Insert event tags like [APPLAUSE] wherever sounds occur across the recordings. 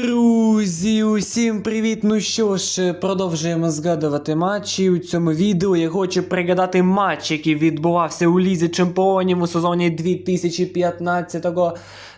Друзі, усім привіт! Ну що ж, продовжуємо згадувати матчі. У цьому відео я хочу пригадати матч, який відбувався у Лізі Чемпіонів у сезоні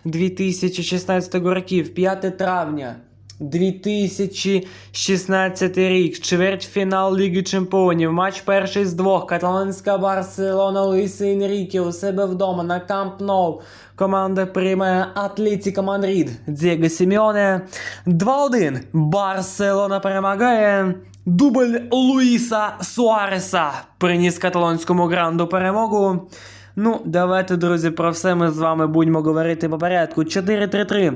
2015-2016 років, 5 травня. 2016 рік, чвертьфінал Ліги Чемпіонів, матч перший з двох, каталонська Барселона Луїса Енріке у себе вдома на Камп Ноу. Команда приймає Атлетіко Мадрид Дієго Сімеоне. 2-1. Барселона перемагає. Дубль Луїса Суареса приніс каталонському гранду перемогу. Ну, давайте, друзі, про все ми з вами будемо говорити по порядку. 4-3-3.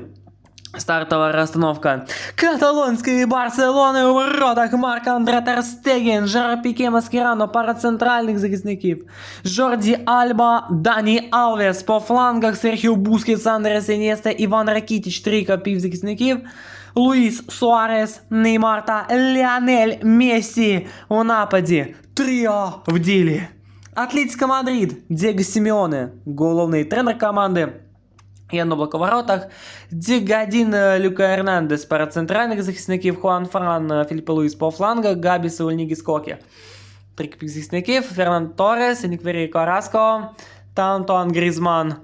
Стартова розстановка каталонської Барселони у воротах Марк Андре Терстеген, Жерар Піке Маскірано, пара центральних захисників, Жорді Альба, Дані Алвес, по флангах Серхіо Бускетс, Андрес Інєста, Іван Ракітіч, трійка півзахисників, Луїс Суарес, Неймар та Ліанель Мессі у нападі. Тріо в ділі. Атлетико Мадрид, Диего Сімеоне, головний тренер команди. Яноблако в воротах, Дігадін Люка Ернандес перед центральних захисників, Хуан Фран е, Філіппе Луїс по флангах, Габі Сеульнігі Скокі. Трикпік захисників, Фернанд Торрес, Ніквері Караско та Антуан Грізман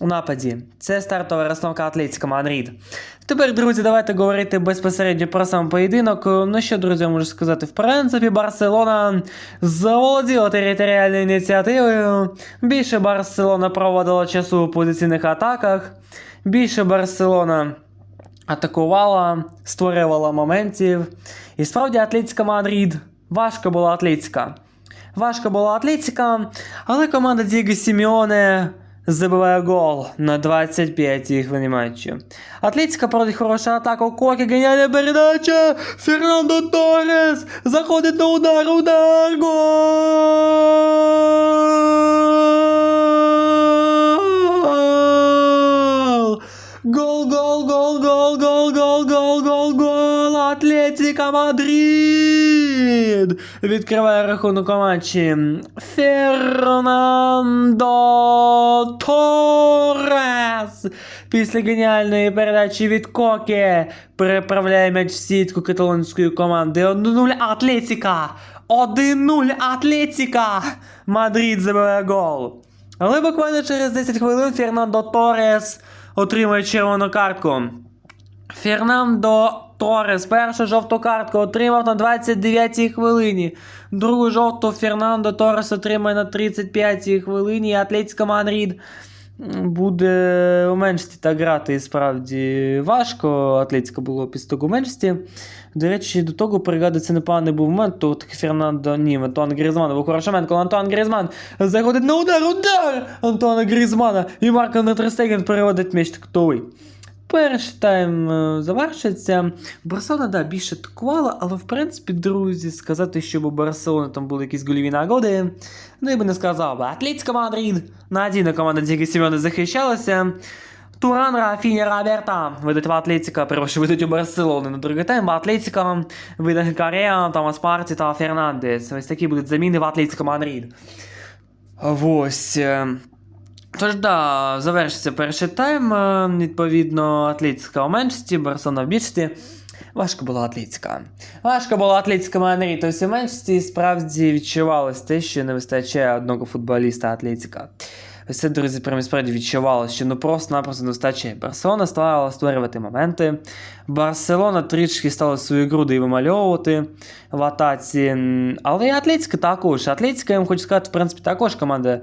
у нападі. Це стартова розстановка Атлетико Мадрид. Тепер, друзі, давайте говорити безпосередньо про сам поєдинок. Ну що, друзі, я можу сказати, в принципі, Барселона заволоділа територіальною ініціативою. Більше Барселона проводила часу у позиційних атаках. Більше Барселона атакувала, створювала моментів. І справді Атлетико Мадрид. Важко була Атлетика. Важко була Атлетика, але команда Діго Сімеоне забиває гол на 25-й хвилині матчу. Атлетика проводить хорошу атаку. Кокі, геніальна передача! Фернандо Торрес заходить на удар, удар, гол! Гол, гол, гол, гол, гол, гол, гол, гол, гол! Атлетика Мадрид! Відкриває рахунок у матчі. Фернандо Торрес! Після геніальної передачі від Коке переправляє м'яч в сітку каталонської команди. 1-0 Атлетика! 1-0 Атлетика! Мадрид забиває гол. Але буквально через 10 хвилин Фернандо Торрес отримує червону картку. Фернандо Торрес першу жовту картку отримав на 29-й хвилині. Другу жовту Фернандо Торрес отримає на 35-й хвилині. І Атлетико Мадрид м, буде у меншості так грати і справді важко. Атлетико було того у меншості. До речі, до того пригадується непоганий був момент. Тут Фернандо ні, Антуан Грізман, Вухорошеменко, Антуан Грізман заходить на удар, удар Антуана Грізмана. І Марко Нетрестеген переводить м'яч тактовий. Перший тайм е, завершиться. Барселона, да, більше атакувала, але в принципі, друзі, сказати, щоб у Барселони там були якісь гольові нагоди, ну я би не сказав би. Атлетико Мадрид, надійна команда Діги Сімеоне захищалася. Туран, Рафіня, Роберта ведуть в Атлетико, перше ведуть у Барселони на другий тайм, в Атлетико веде Кареа, Томас Парті та Фернандес. Ось такі будуть заміни в Атлетико Мадрид. Ось. Тож да, завершиться перший тайм. е, Відповідно, Атлетика у меншості, Барселона в більшості. Важко була Атлетика. Важко була Атлетика Мадрид. У меншості справді відчувалось те, що не вистачає одного футболіста Атлетика. Ось друзі, прямо справді відчувалося, що ну просто-напросто не вистачає. Барселона стала створювати моменти. Барселона трішки стала свою груди вимальовувати в атаці. Але і Атлетика також. Атлетика, я вам хочу сказати, в принципі, також команда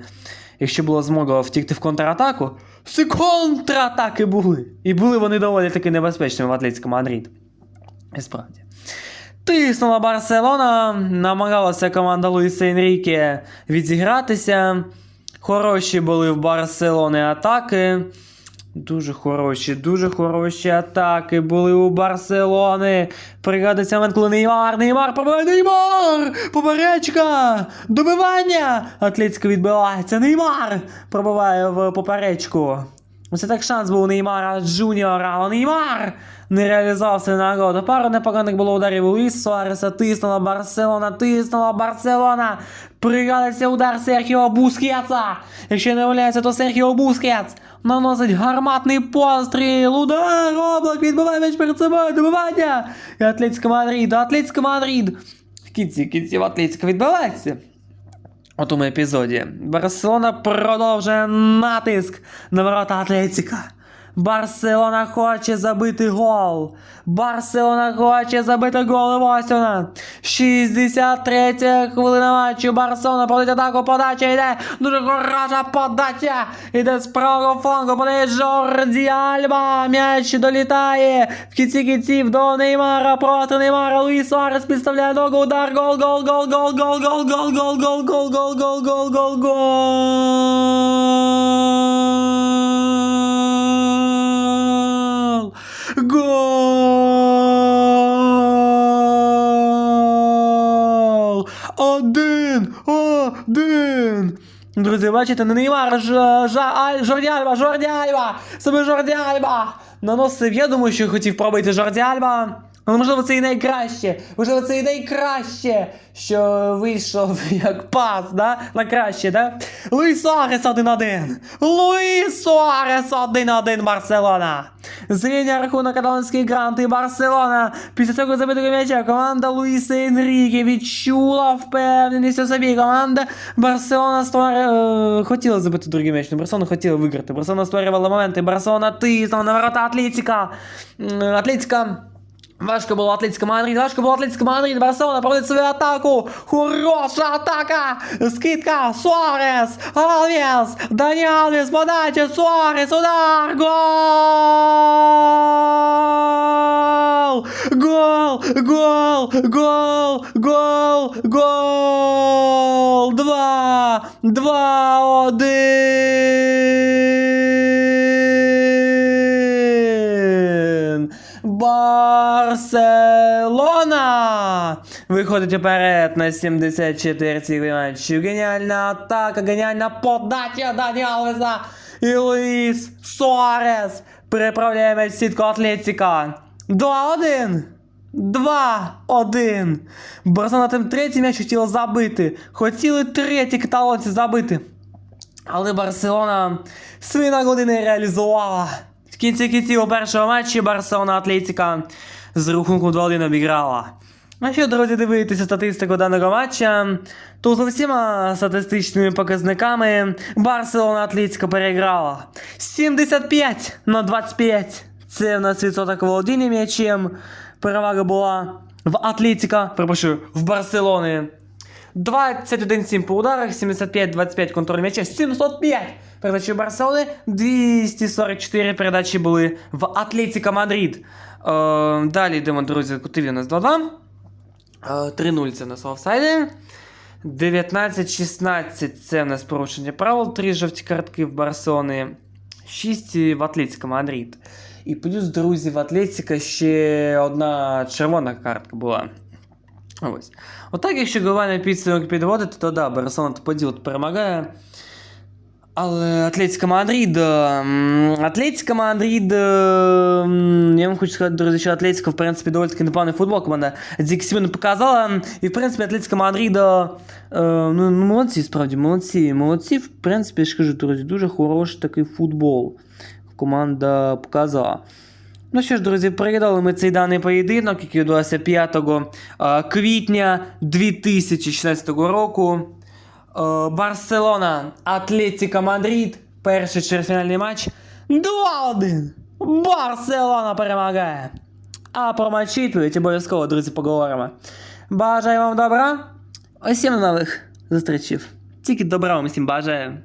якщо була змога втікти в контратаку, всі контратаки були. І були вони доволі таки небезпечними в Атлетико Мадрид. І справді. Тиснула Барселона, намагалася команда Луїса Енріке відзігратися. Хороші були в Барселони атаки. Дуже хороші, дуже хороші атаки були у Барселони. Пригадується момент, коли Неймар, Неймар, пробиває Неймар! Поперечка! Добивання! Атлетико відбивається. Неймар пробиває в поперечку. Ось так шанс був у Неймара Джуніора, але Неймар не реалізував свою нагоду. Пару непоганих було ударів у Луїс Суареса, тиснула Барселона, тиснула Барселона. Пригадується удар Серхіо Бускетса. Якщо не валяється, то Серхіо Бускетс наносить гарматний постріл. Удар, облак, відбиває м'яч перед собою, добивання. І Атлетико Мадрид, Атлетико Мадрид. Кінці, в кінці в відбивається. У тому епізоді Барселона продовжує натиск на ворота Атлетіка. Барселона хоче забити гол. Барселона хоче забити гол. І ось вона. 63 хвилина матчу. Барселона проводить атаку. Подача йде. Дуже хороша подача. Іде з правого флангу. Подає Жорді Альба. М'яч долітає. В кінці кінців до Неймара. Проти Неймара. Луїс Суарес підставляє ногу. Удар. Гол, гол, гол, гол, гол, гол, гол, гол, гол, гол, гол, гол, гол, гол, гол. Один! Один! Друзі, бачите, на Неймар Ж... альба, Жордіальба, Жордіальба! Саме Жордіальба! Наносив, я думаю, що хотів пробити Жордіальба. Але можливо це і найкраще, можливо це і найкраще, що вийшов [LAUGHS] як пас, да? На краще, да? Луїс Суарес 1-1. Луїс Суарес 1-1 Барселона. Зрівня рахунок каталонський грант і Барселона. Після цього забитого м'яча команда Луїса Енріке відчула впевненість у собі. Команда Барселона створювала... хотіла забити другий м'яч, але Барселона хотіла виграти. Барселона створювала моменти. Барселона тиснула на ворота Атлетіка. Атлетіка Важко було Атлетико Мадрид, важко було Атлетико Мадрид, Барселона проводить свою атаку. Хороша атака! Скидка, Суарес, Алвес, Дані Алвес, подача, Суарес, удар, гол! Гол, гол, гол, гол, гол! Два, два, один! Барселона! Виходить вперед на 74-й матчі. Геніальна атака, геніальна подача Дані Алвеса і Луїс Суарес переправляє м'яч сітку Атлетіка. 2-1! 2-1. Барселона тим третій м'яч хотіла забити. Хотіли третій каталонці забити. Але Барселона свої нагоди не реалізувала. В кінці кінців у першому матчі Барселона Атлетіка з рахунком 2-1 обіграла. А що, друзі, дивитися статистику даного матча, то за всіма статистичними показниками Барселона Атлетико переграла 75 на 25. Це в нас відсоток володіння м'ячем. Перевага була в Атлетико, перепрошую, в Барселони. 21-7 по ударах, 75-25 контроль м'яча, 705 передачі Барселони, 244 передачі були в Атлетіка Мадрид. Е, далі йдемо, друзі, кутові у нас 2-2. Е, 3-0 це у нас офсайди. 19-16 це в нас порушення правил, 3 жовті картки в Барселони, 6 в Атлетіка Мадрид. І плюс, друзі, в Атлетіка ще одна червона картка була. Ось. Отак, якщо глобальний підсумок підводити, то да, Барселона по ділу перемагає. Але Атлетика Мадрид. Атлетика Мадрид. Я вам хочу сказати, друзі, що Атлетика, в принципі, доволі таки непоганий футбол. Команда Сімон показала. І, в принципі, Атлетика Мадрид. е, Ну, ну, молодці, справді, молодці. Молодці, в принципі, я ж кажу, друзі, дуже хороший такий футбол. Команда показала. Ну що ж, друзі, переглядали ми цей даний поєдинок, який відбувався 5 е, квітня 2016 року. Е, Барселона, Атлетіка Мадрид. Перший чвертьфінальний матч. 2-1. Барселона перемагає. А про матч відповідь обов'язково, друзі, поговоримо. Бажаю вам добра. Усім нових зустрічів. Тільки добра вам всім бажаю.